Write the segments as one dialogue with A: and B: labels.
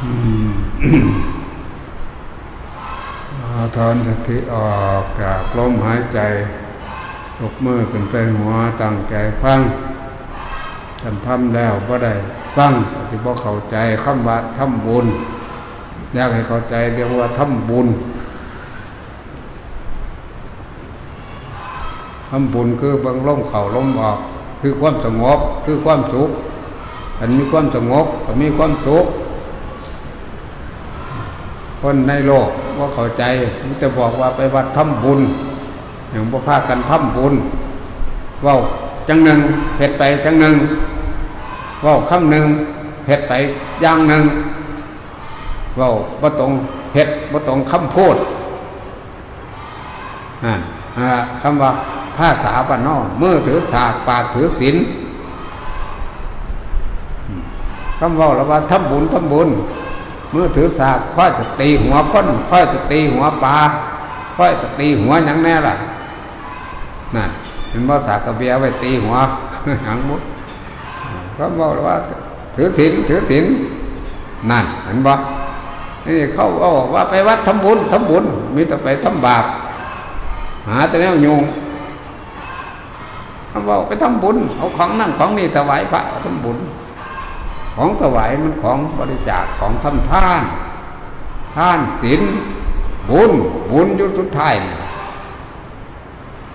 A: ถอนสติออกจากลมหายใจยกมือขึ้นใส่หัวตั้งใจฟังทำทำแล้วบ่ได้ฟังที่บ่เข้าใจคำว่าทำบุญอยากให้เข้าใจเรียกว่าทำบุญทำบุญคือบางลมเข่าลมออก คือความสงบคือความสุขอันมีความสงบก็มีความสุข คนในโลกว่าเข้าใจมันจะบอกว่าไปวัดทำบุญอย่างพวกพากันทำบุญว่าจังหนึ่งเผ็ดไปจังหนึ่งว่าคำหนึ่งเผ็ดไปอย่างหนึ่งว่าบ่ตรงเผ็ดบ่ตรงคำพูดอ่าคำว่าภาษาปานนอกมือถือศาสตร์ปากถือศีลคำว่าแล้วว่าทำบุญทำบุญ มือถือสากค่อยจะตีหัวคนค่อยจะตีหัวปลาค่อยจะตีหัวหยังแน่ล่ะนั่นเห็นว่าสากกระเบียไว้ตีหัวหางมุดเขาบอกว่า ถือศีลถือศีลนั่นเห็นบ่นี่เขาบอกว่าไปวัดทำบุญทำบุญมีแต่ไปทำบาปหาแต่แนวโยงเขาบอกไปทำบุญเอาของนั่นของนี่ถวายพระทำบุญ ของถวายมันของบริจาคของทำท่าน ท่านศีลบุญบุญยุสุดท้าย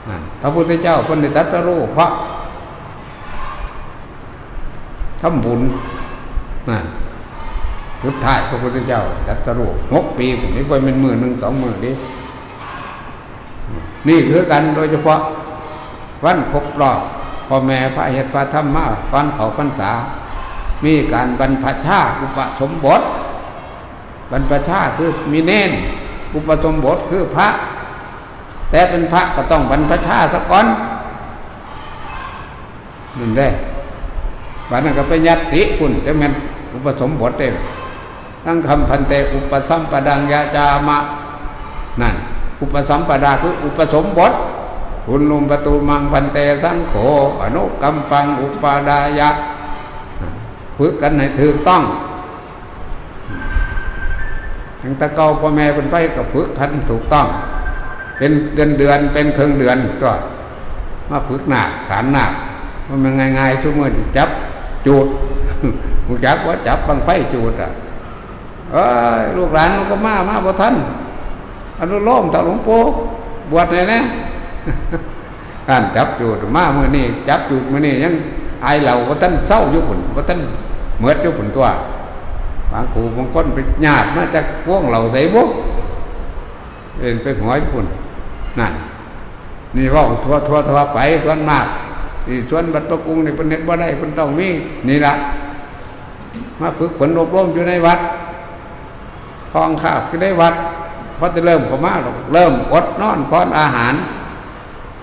A: นั่นพระพุทธเจ้าคนในตรัสรู้พระทำบุญนั่นสุดท้ายพระพุทธเจ้าตรัสรู้หกปีผมนี้ไปเป็นมือหนึ่งสองมือดินี่คือกันโดยเฉพาะวันครบรอบพ่อแม่พระเหตุพระธรรมมาฟันเขาพรรษา มีการบรรพชาอุปสมบท บรรพชาคือมีเน้นอุปสมบทคือพระ แต่เป็นพระก็ต้องบรรพชาสักก่อนนั่นได้บัดนั้นก็ไปยัดติพุ่นจะม่นอุปสมบทได้ตั้งคำพันเตอุปสัมปดังยาจามะนั่นอุปสัมปดาคืออุปสมบทคุณลุมประตูมังพันเตสังโฆอนุกัมปังอุปาดายะ ฝึกกันให้ถูกต้องทั้งตะเกาพ่อแม่เป็นไปกับฝึกทันถูกต้อง เป็นเดือนเดือนเป็นครึ่งเดือนก็มาฝึกหนักขานหนักมันมันง่ายๆชั่วโมงจับจูดหูจักว่าจับบังไฟจูดอะเอ้ยลูกหลานมันก็มามาบ่ทันอนุโลมตาหลวงปู่บวชเลยนะการจับจูดมาเมื่อนี้จับจูดเมื่อนี้ยัง ไอเหล่าว่าท่านเศร้าอยู่ผุนว่าท่านเหมือดอยู่ผุนตัวบางครูบางคนไปหยาดมาจากพวงเหล่าใส่บุกเดินไปหัวญี่ปุ่นนั่นนี่ว่าทัวทัวทัวไปส่วนมากที่ส่วนบัตรประกุงนี่เป็นเน็ตบ่ได้เป็นต้องมีนี่ละมาฝึกฝนอบรมอยู่ในวัดคลองขาบอยู่ในวัดเพราะจะเริ่มเข้ามาหรอกเริ่มอดนอนพอนอาหาร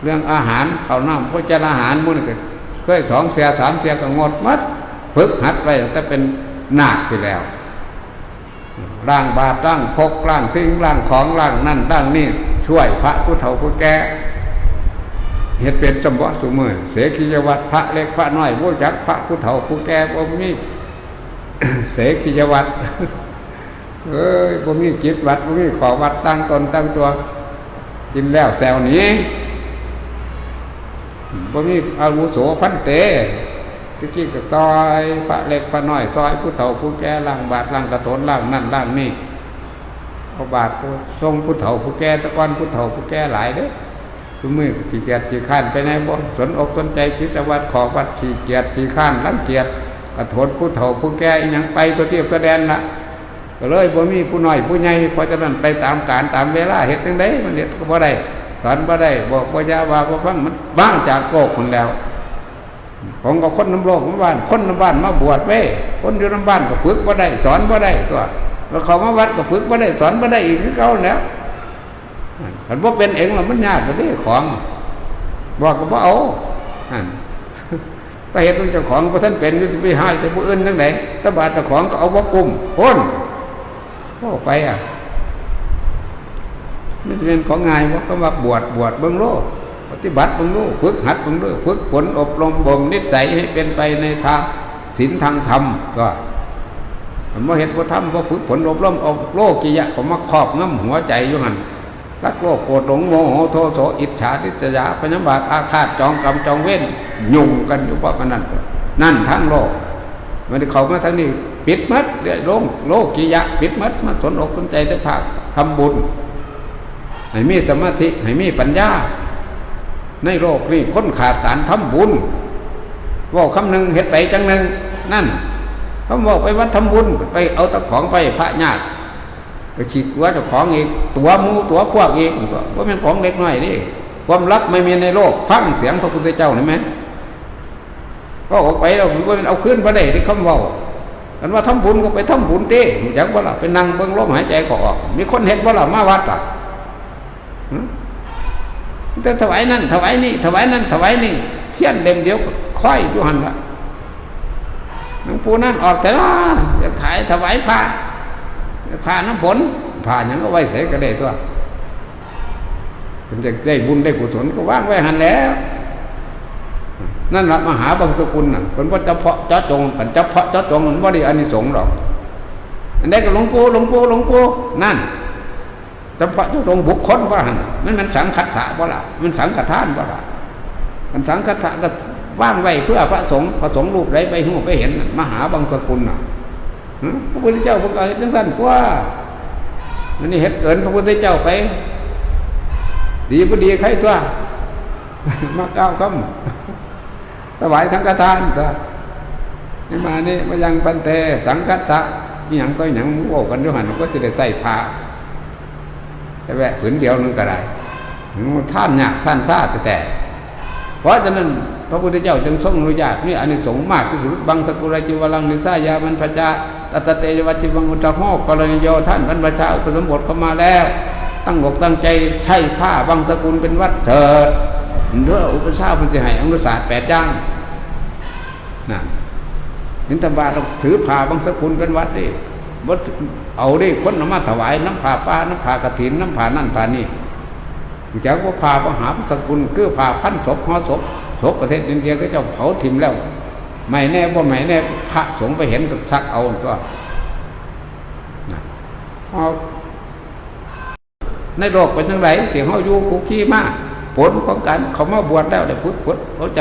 A: เรื่องอาหารข้าวน้ำพระเจ้าอาหารมุ่นก็ เคยสองเทียสามเทียก็งดมัดฝึกหัดไปแต่เป็นหนักไปแล้วร่างบาตร่างพกร่างสิ่งร่างของร่างนั่นร่างนี่ช่วยพระผู้เฒ่าผู้แก่เหตุเป็นสมบัติสมือเสกียวัตรพระเล็กพระน้อยผู้จักพระผู้เฒ่าผู้แก่บ่มีเสกียวัตรเอ้ยบ่มีจิตวัดบ่มีขอวัดตั้งตนตั้งตัว กินแล้วแซวนี้ บ่มีอาวุโสพันเตตะกี้ก็ซอยพระเล็กพระน้อยซอยผู้เฒ่าผู้แก่ล่างบาทล่างกระโถนล่างนั่นล่างนี่เอาบาททรงผู้เฒ่าผู้แก่ตะกอนผู้เฒ่าผู้แก่หลายเด้ทุกมือสีเกียรติข้านไปไหนบ่สนอกสนใจจิตวัดขอวัดสีเกียรติข้านลังเกียรติกระโถนผู้เฒ่าผู้แก่อีหยังไปตัวเทียบตัวแดนละก็เลยบ่มีผู้น้อยผู้ใหญ่เพราะฉะนั้นไปตามการตามเวลาเฮ็ดจังไดมันเฮ็ดก็บ่ได้ สอนบ่ได้บอกบ่ยาว่าบ่ฟังมันบ้างจากโลกคนแล้วของก็คนน้ำโลกน้ำบ้าน คนน้ำบ้านมาบวชไว้คนอยู่น้ำบ้านก็ฝึกบ่ได้ สอนบ่ได้ตัวแล้วเขามาวัดก็ฝึกบ่ได้ สอนบ่ได้อีกคือเก่าแล้วมันบ่เป็นเองแล้วมันยากก็ได้ของบอกก็บ่เอาแต่เหตุของเจ้าของพระท่านเป็นจะไปให้แต่ผู้อื่นทั้งไหนถ้าบาดเจ้าของก็เอาบ่กุมพ้นก็ไปอะ มันเป็นของง่ายว่าเขาว่าบวชบวชเบื้องโลกปฏิบัติเบื้องโลกฝึกหัดเบื้องโลกฝึกฝนอบรมบ่มนิสัยให้เป็นไปในทางศีลทางธรรมก็มันบ่เห็นบ่ทำบ่ฝึกฝนอบรมอาโลกกิยะเขามาครอบงำหัวใจอยู่หันรักโลภโกรธหลงโมโหโทโสอิจฉาทิษยาพยาบาทอาฆาตจองกรรมจองเว้นยุ่งกันอยู่เพราะมันนั่นนั่นทั้งโลกมันเข้ามาทางนี้ปิดมัดเดี๋ยวโลกโลกิยะ ปิดมัดมาสนอกสนใจแต่ภาคทำบุญ ให้มีสมาธิให้มีปัญญา ในโลกนี้คนขาดการทำบุญว่าคำหนึ่งเห็ดไปจังหนึ่งนั่นเขาบอกไปวัดทำบุญไปเอาตะของไปพระญาติไปขีดว่าเจ้าของอีกตัวมูตัวพวกอีกตัวเพราะเป็นของเล็กน้อยนี่ความรักไม่มีในโลกฟังเสียงพระพุทธเจ้าเห็นไหมก็ออกไปเราว่ามันเอาขึ้นมาได้ที่คำเว่ากันว่าทำบุญก็ไปทำบุญเต้จากว่าล่ะไปนั่งเบิ้งลมหายใจก็ออก มีคนเห็นว่าล่ะมาวัดอะ แต่ถวายนั่นถวายนี่ถวายนั่นถวายนี่เทียนเล่มเดียวก็ค่อยอยู่หันละหลวงปู่นั่นออกแต่ละจะถ่ายถวายพระพาน้ำฝนพาอย่างก็ไว้เสยก็ได้ตัวเป็นจะได้บุญได้กุศลก็ว่างไว้หันแล้ว นั่นละมหาบางสกุลน่ะเป็นว่าเฉพาะเจาจงกันเฉพาะเจาจงมันว่าได้อานิสงส์หรอกอันนี้ก็หลวงปู่หลวงปู่หลวงปู่นั่น เฉพาะเจาะจงบุคคลว่าหันมันมันสังขัดสะว่าล่ะมันสังฆทานว่าล่ะมันสังฆทานก็ว่างไว้เพื่อพระสงฆ์พระสงฆ์รูปไรไปหูไปเห็น มหาบางสกุลน่ะพระพุทธเจ้าพระกาศจังสั้นกว่ามันนี่เห็นเกินพระพุทธเจ้าไป ดีพอดีใครตัวมาก้าวคำถวายสังฆทานตัวนี่มานี่มายังปันเตสังฆทะนี่ยังก็ยังโอ้กันด้วยหันก็จะได้ใส่ผ้า แต่แวะผืนเดียวนึงก็ได้ท่านยากท่านซาแต่เพราะฉะนั้นพระพุทธเจ้าจึงทรงอนุญาตนี่อานิสงส์มากที่สุดบังสกุลจิวลังนิสายามันพระจาตตเตยวัจิวังอุตตะโหกรณีโยท่านบรรพชาอุปสมบทเข้ามาแล้ว ตั้งอกตั้งใจใช้ผ้าบังสกุลเป็นวัดเถิดเด้ออุปชาพันธิให้อนุสาสตร์แปดย่างนั่นเห็นตบาเราถือผ้าบังสกุลเป็นวัดดิ วัดเอาไดิคนนมาถวายน้ำผ้าป้าน้ำผ้ากระถินน้ำผ้านั่นผ้านี่จากว่าผ้ามหาสกุลคือผ้าพันศพห่อศพศพประเทศอินเดียก็จ้าเผาถิ่มแล้วไม่แน่ว่าไม่แน่พระสงฆ์ไปเห็นก็ซักเอาตัวเอาในโลกเป็นยังไงที่เขาอยู่คุขี้มากผลของการเขามาบวชแล้วได้ฝึกฝนเขาใจ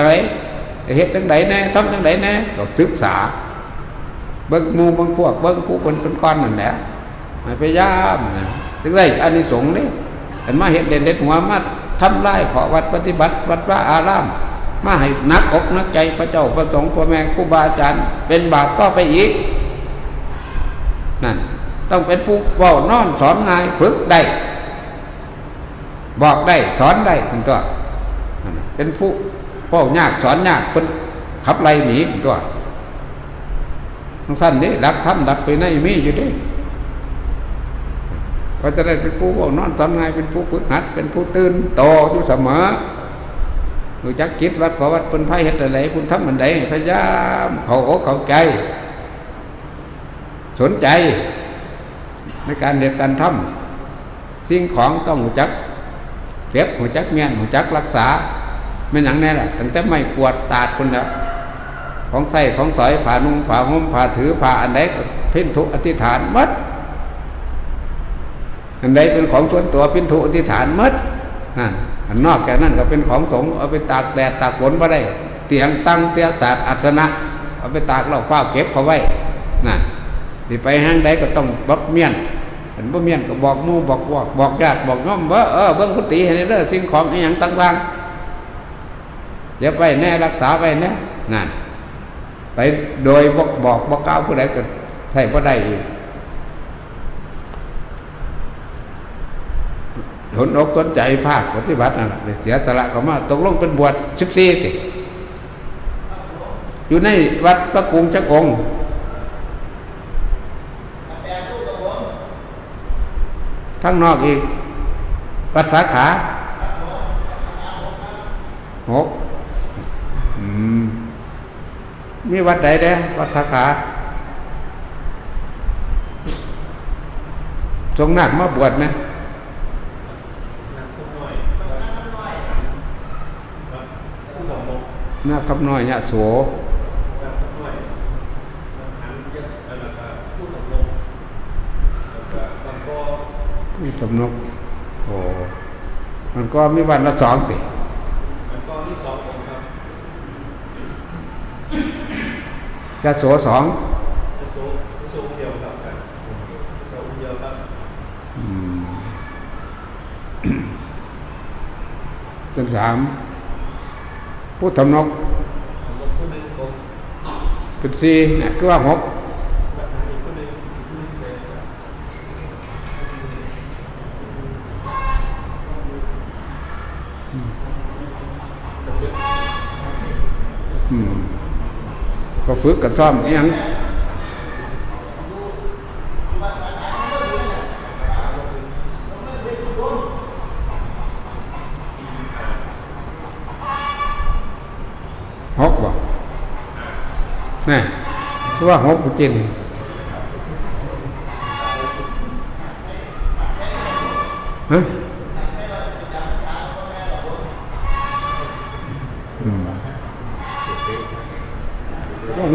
A: เหตุจังไดแน่ทำจังไดแน่ก็ศึกษา เบิ้งมูเบิ้งพวกเบิ้งผู้เป็นเป็นก้อนนั่นแหละพยายามถึงได้อานิสงส์นี่เห็นมาเห็นเด่นเด็ดหัวมาทำลายขอวัดปฏิบัติ วัดพระอาราม มาให้นักอกนักใจพระเจ้าพระสงฆ์พ่อแม่ครูบาอาจารย์ เป็นบาปต่อไปอีก นั่น ต้องเป็นผู้เว้านอนสอนงายฝึกได้ บอกได้สอนได้เป็นตัวเป็นผู้พ่อยากสอนยากเป็นขับไล่หนีเป็นตัว สั้นนี่รักทำรักไปในมีอยู่ดิก็จะได้เป็นผู้ว้านอนสอนงายเป็นผู้ฝึกหัด เป็นผู้ตื่นโตอยู่เสมอรู้จักคิดวัดขอวัดเป็นไพ่เห็ดอะไรคุณทำมันใดพยายามเขาอกเขาใจ สนใจ ในการเรียนการทำสิ่งของต้องรู้จักเก็บหัวจักเมียนหัวจักรักษาไม่หนังแน่ละตั้งแต่ไม่กวดตาดคนแล้ว ของใส่ของสอยผ่านุ่งผ่าห่มผ่าถือผ่าอันใดก็เพ่นทุอธิษฐานมัดอันใดเป็นของส่วนตัวเพ่นทุอธิษฐานมัดนั่นอันนอกจากนั้นก็เป็นของสงฆ์เอาไปตากแดดตากฝนมาได้ เตียงตั้งเสียศาสตร์อัศนะเอาไปตากเราคว้าเก็บเขาไว้นั่นที่ไปห้างใดก็ต้องบักเมียนเห็นบ่เมียนก็บอกมู่บอกบอกบอกญาติบอกน้อมว่าเออเบิ้งกุฏิเห็นเด้อสิ่งของอ้หยังต่างๆเดี๋ยวไปแน่รักษาไปแน่นั่น ไปโดยบอกบอกบอกกล่าวผู้ใดก็ใช่บ่ได้อีกหนอกสนใจภาคปฏิบัตินั่นแหละเสียสละเขามาตกลงเป็นบวชสิบสี่ติอยู่ในวัดพระกรุงจักองทั้งนอกอีก วัดสาขาหกอืม มีวัดใดเด้วัดสาขาทรงนักมาบวชไหมนาคำน้อยเนี่ยโส
B: ผู้สำรองแล้วก็บางก็
A: มีสมนกโอ้มันก็มีวันละสองติ
B: บางก็ที่สององค์ครับ
A: ยาโสสอง
B: พระโสพระโสองค์เดียวครับครับพระโสองค์เดียวครับ
A: อืมจนสามผู้ทำนก
B: สำรองผู้หนึ่งองค์
A: เป็นสี่เนี่ยคือว่าหก ฝึกกันซ่อมอิหยังหกบ่นี่คือว่าหกจริงฮะ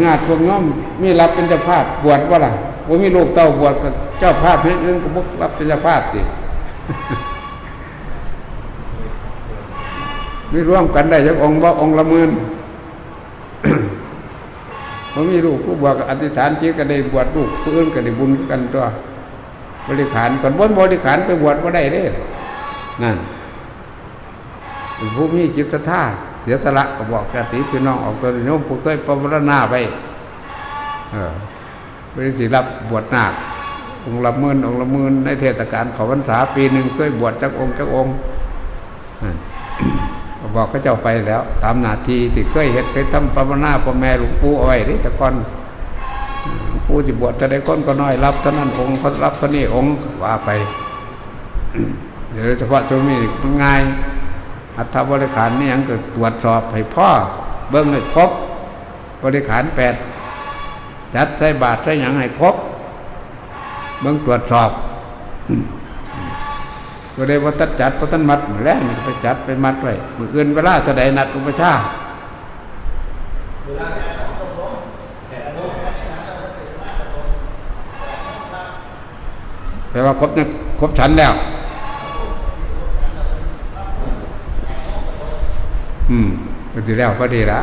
A: งาดพวกง้อมมีรับเป็นเจ้าภาพบวชว่าล่ะว่ามีลูกเต้าบวชกับเจ้าภาพให้อื่นก็บกรับเป็นเจ้าภาพติมีร่วมกันได้จักองค์ว่าองค์ละหมื่นผมมีลูกผู้บวชก็อธิษฐานจิตก็ได้บวชลูกผู้อื่นก็ได้บุญกันตัว บริขารก่อนบนบริขารไปบวชว่าได้เด้นั่นผู้มีจิตศรัทธา สียสละก็บอกญาติพี่น้องออกตัวโยมผู้เคยปรารณาไปเออไปสิรับบวชนาคองค์ละหมื่นองค์ละหมื่นในเทศกาลเขาพรรษาปีหนึ่งเคยบวชจักองค์จักองค์นั่นก็บอกเขาเจ้าไปแล้ว ตามนาทีที่เคยเห็นเคยทำปรารณาพ่อแม่หลวงปู่เอาไว้นี่ต่ก่อนหลวงปู่ที่บวชจะได้คนก็น้อยรับเท่านั้นองค์เขารับเท่านี้องค์ว่าไปเดี๋ยวเฉพาะช่วงนี้มันง่าย อัตบริขารนี่ยังก็ตรวจสอบให้พ่อ เบิ้งให้ครบบริขารแปดจัดใส่บาทใส่หยังให้ครบเบิ้งตรวจสอบก็ได้ว่าตัดจัดพระท่านมัดมื้อแรกนี่ก็ไปจัดไปมัดไว้มืออื่นเวลาจะได้นัดอุปชาย์
B: เวลาแปดโมง
A: แปลว่าครบเนี่ยครบชั้นแล้ว อืมก็ดีแล้วก็ดีละ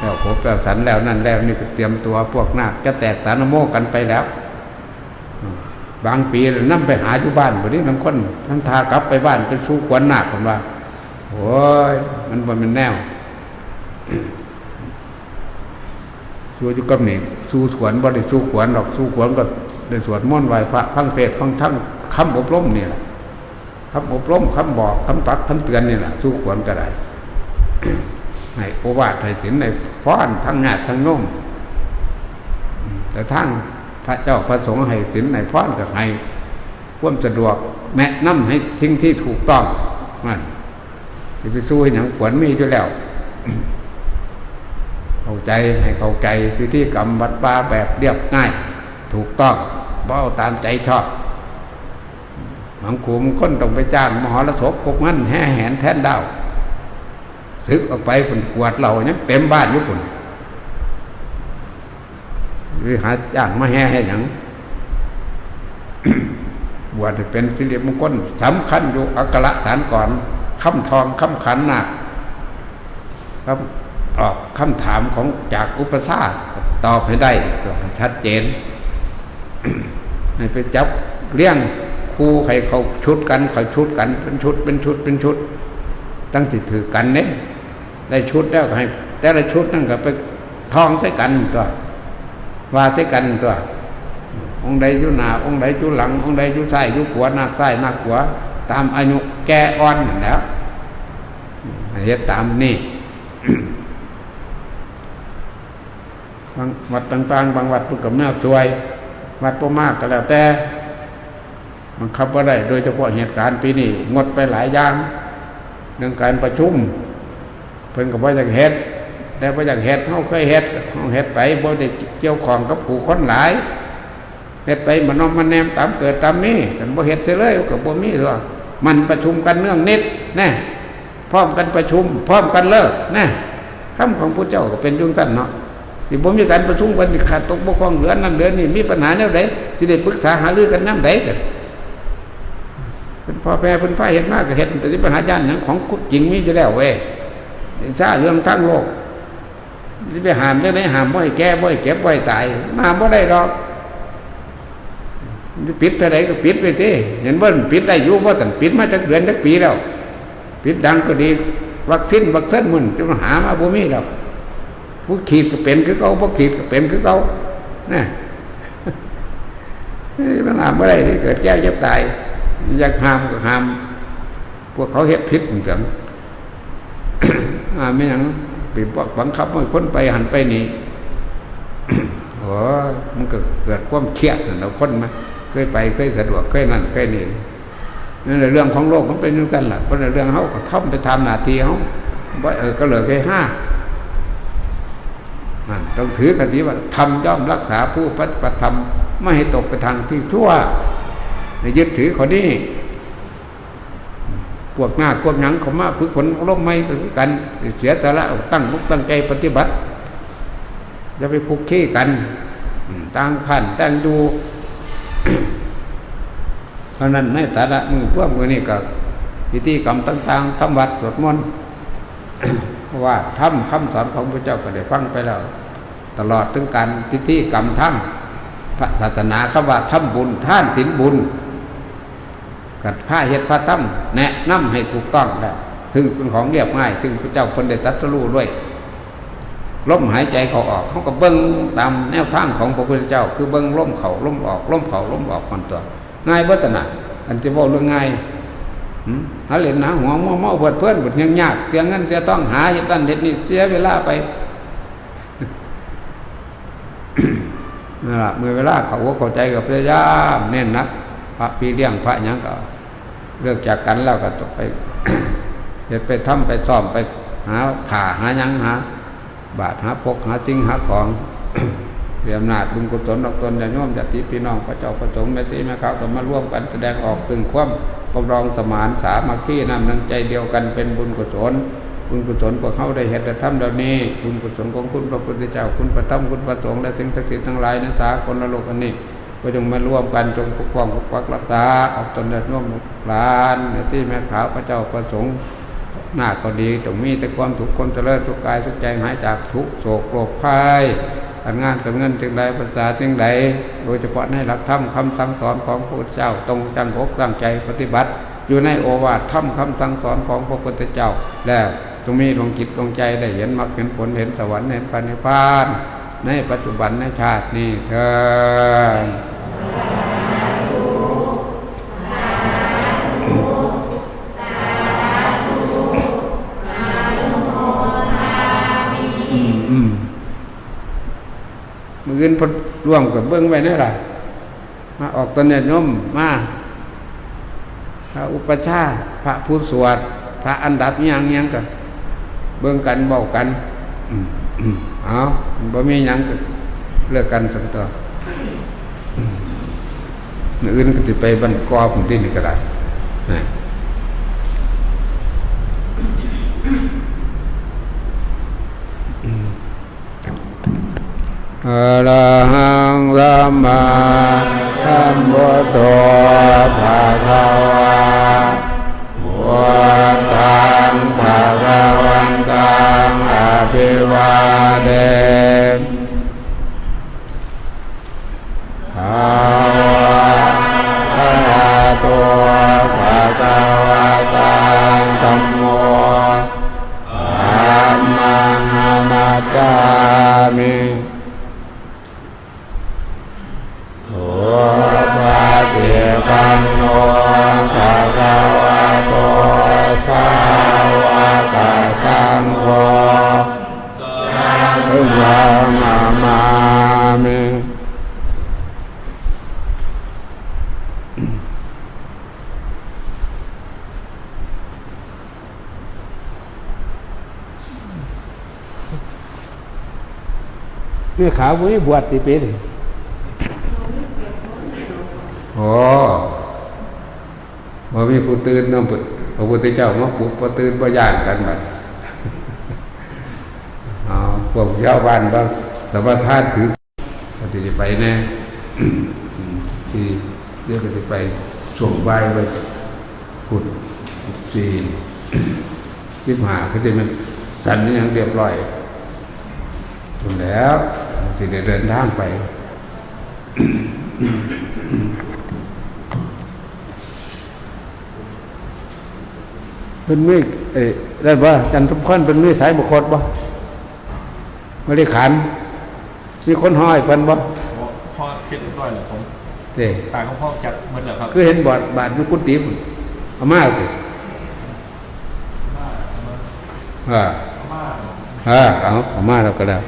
A: แล้วครบแล้วสันแล้วนั่นแล้วนี่ก็เตรียมตัวพวกนาคจะแตกสารโมกันไปแล้ว บางปีนั่นไปหาอยู่บ้านวันนี้น้ำคนน้ำทากลับไปบ้านไปสู้ขวัญนาคผมว่าโอ้ยมันบ่เป็นแนวสู้อยู่กับนี่สู้ขวนบ่ได้สู้ขวนหรอกสู้ขวนก็ได้สวดมนต์ไหว้พระพังเทศน์พังทั้งคำอบรมนี่แหละคำอบรมคำบอกคำตักคำเตือนนี่แหละสู้ขวนก็ได้ ให้โอวาทให้ศีลในฟ้อนทั้งงาดทั้งน้มอืมแต่ทั้งพระเจ้าพระสงฆ์ให้ศีลในฟ้อนกับให้ควมสะดวกแนะนำให้ทิ้งที่ถูกต้องมันไปสู้ให้หยังขวนมีอยู่แล้ว เข้าใจให้เข้าใจพิธีกรรมวัดป่าแบบเรียบง่าย ถูกต้องเบ้าตามใจชอบบางขุมคนต้องไปจ้างมหรสพกกมันแห่แหนแทนดาว ซึกออกไปผนกวดเราเนี่ยเต็มบ้านอยู่ผนวิหาจ้างมาแห่ให้หยังบวชเป็นสิริมงคลสำคัญอยู่อักระฐานก่อนคำทองคำขันหนักครับตอบคำถามของจากอุปสาตอบให้ได้ชัดเจนไปจับเลี้ยงครูใครเขาชุดกันเขาชุดกันเป็นชุดเป็นชุดเป็นชุด ตั้งสิถือกันเนี่ย ได้ชุดแล้วก็ให้ แต่ละชุดนั่นก็ไปทองใส่กันตัวว่าใส่กันตัว องค์ใดอยู่หนาองค์ใดอยู่หลัง องค์ใดอยู่ซ้ายอยู่ขวาน้าซ้ายหน้าขวาตามอายุแก่อ่อนแล้วให้เฮ็ดตามนี่บางวัดต่างๆ บางวัดเพิ่นก็แม่สวย วัดบ่มากก็แล้วแต่มันคับว่าได้ โดยเฉพาะเหตุการณ์ปีนี้งดไปหลายอย่างเรื่องการประชุม พิ่นก็บ่อยากเฮ็ดแต่บ่อยากเฮ็ดเฮาเคยเฮ็ดเฮาเฮ็ดไปบ่ได้เกี่ยวข้องกับผู้คนหลายเฮ็ดไปมันน้อมมันแนมตามเกิดตามมีกันบ่เฮ็ดเสียเลยก็บ่มีหรอกมันประชุมกันเนื่องนิดแน่พร้อมกันประชุม พร้อมกันเลิกแน่คำของพุทธเจ้าก็เป็นจุงสั้นเนาะสิบ่มีการประชุมกันขาดตกบกพร่องเหลือนั่นเหลือนี่มีปัญหาแนวใดสิได้ปรึกษาหารือกันนำใดกันเป็นพ่อแม่เป็นพ่อเห็นมากก็เห็นแต่ที่ปัญหาย่านหยังของจริงมีอยู่แล้วเว้ย เห็นซาเรื่องทั้งโลกสิไปหามจังไดห้ามบ่ให้แก่บ่ให้เก็บบ่ให้ตายมามบ่ได้ดอกปิดเท่าไรก็ปิดไปที่เห็นว่าปิดได้อยู่ว่าแต่ปิดมาจากเดือนจากปีแล้ว ปิดดังก็ดี วัคซีนวัคซีนมันจะมาหามาบ่มีแล้วผู้ขีดก็เป็นคือเขาผู้ขีดก็เป็นคือเขานี่มันหามไม่ได้เกิดแก้เจ็บตาย อยากหามก็หาม พวกเขาเฮ็ดพิษเหมือนกัน อ่าไม่ยังปีบบังคับให้คนไปหันไปนี่โอ้มันก็เกิดความเครียดเราคนมาเคยไปเคยสะดวกเคยนั่นเคยนี่นั่นแหละเรื่องของโลกมันเป็นอย่างนั้นแหละเพราะในเรื่องเขาก็ทำไปทำหน้าที่เขาว่าเออก็เหลือแค่ห้านั่นต้องถือคติว่าทำย่อมรักษาผู้ปฏิบัติธรรมไม่ให้ตกไปทางที่ชั่วในยึดถือคนนี้ พวกหน้าพวกหยังเขามาฝึกฝนร่มไม่ก็คือกัน เสียแต่ละตั้งมุกตั้งใจปฏิบัติจะไปคุกคีกันต่างพันต่างดูเพราะนั้นในแต่ละมือพวกมือนี่ก็พิธีกรรมต่างๆทำวัดสวดมนต์ว่าทำคำสอนของพระเจ้าก็ได้ฟังไปแล้วตลอดถึงการพิธีกรรมทั้งพระศาสนาคำว่าทำบุญท่านศีลบุญ กัดผ้าเฮ็ดผ้าตั้มแนะนำให้ถูกต้องแล้วถึงเป็นของเรียบง่าย ถึงพระเจ้าคนได้ตรัสรู้ด้วยลมหายใจเขาออกเขาก็เบิ้งตามแนวทางของพระพุทธเจ้า คือเบิ้งลมเขาลมออกลมเขาลมออกมันตัว ง่ายเบิดตนะอันจะบอกเรื่องง่ายหืมหาเล่นหาหัวมั่วเมาเพื่อนเพื่อนบทยังยากเสียเงินเสียต้องหาเหตุนั้นเหตุนี้เสียเวลาไปนั่นแหละเมื่อเวลาเขาก็เข้าใจกับพยายามเน้นนักพระพี่เลี้ยงพระยังก็ เลิกจากกันแล้วก็ต้องไปเฮ็ดไปทำไปซ่อมไปหาผ่าหายังหา บาทหาพกหาสิ่งหาของเรียมนาจบุญกุศลดอกตนญาติโยมญาติพี่น้องพระเจ้าประสงค์แม่ที่แม่เข้าวก็มาร่วมกันแสดงออกถึงความปรองสมานสามัคคีนำหนึ่งใจเดียวกันเป็นบุญกุศลบุญกุศลพวกเขาได้เห็นได้ทำเหล่านี้บุญกุศลของคุณพระพุทธเจ้าคุณพระธรรมคุณพระสงฆ์และสิ่งศักดิ์สิทธิ์ทั้งหลายในสากลโลกอันนี้ ก็จงมาร่วมกันจงปกป้องปกปักรักษาออกตนเดินร่วมหลานที่แม่ขาวพระเจ้าประสงค์หน้าก็ดีต้องมีแต่ความถูกความเจริญทุกกายทุกใจหายจากทุกโศกโรคภัยการงานการเงินจึงใดภาษาจึงใดโดยเฉพาะในหลักธรรมคำสั่งสอนของพระพุทธเจ้าตรงจังอกตั้งใจปฏิบัติ อยู่ในโอวาทธรรมคำสั่งสอนของพระพุทธเจ้า แล้วจงมีดวงจิตดวงใจได้เห็นมรรคเห็นผลเห็นสวรรค์เห็นปณิพานในปัจจุบันในชาตินี้เถิด อื่นพร่วมกับเบิ้องไว้นี่ล่ะมาออกตนเนี่ยโยมมาพระอุปชาพระผู้สวด พระอันดับยังยังก็เบิ้องกันเบากันอืมอืมเอาบ่มียังก็เลิกกันสันตัวอืมมื้ออื่นก็สิไปบรรกอผมที่นี่ก็ได้นะ อะระหังสัมมาสัมพุทโธภะคะวะพุทธังภะคะวันตังอภิวาเดภาวะโตภะคะวะตังธัมโมธัมมังนามาจามิ เมื่อขาวไม่บวชติเป็นโอ้บ่มีผู้ตื่นน้องพระพุทธเจ้ามาปลุกพอตื่นบ่ย่านกันบัดอ๋อพวกชาบ้านก็สสัมปทานถือก็จะไปแน่ที่ เรียกก็จะไปส่งใบไปขุดสี่ที่หาเขาจะมันสันนี่ยังเรียบร้อยหมดแล้วสิได้เดินทางไปเป็นมือเอ้ได้บ่จันทร์สมพรเป็นมือสายบุคคลบ่ไม่ได้ขันมีคนห้อยเพิ่นบ่
B: พ่อเสร็จเรียบร้อยแล้วผม
A: เด้
B: ตายของพ่อจัดหมดแล้วครับ
A: คือเห็นบอดบาดอยู่กุฏิพุ่นเอามาสิอ่าอ่าเอาเอามาแล้วก็ได้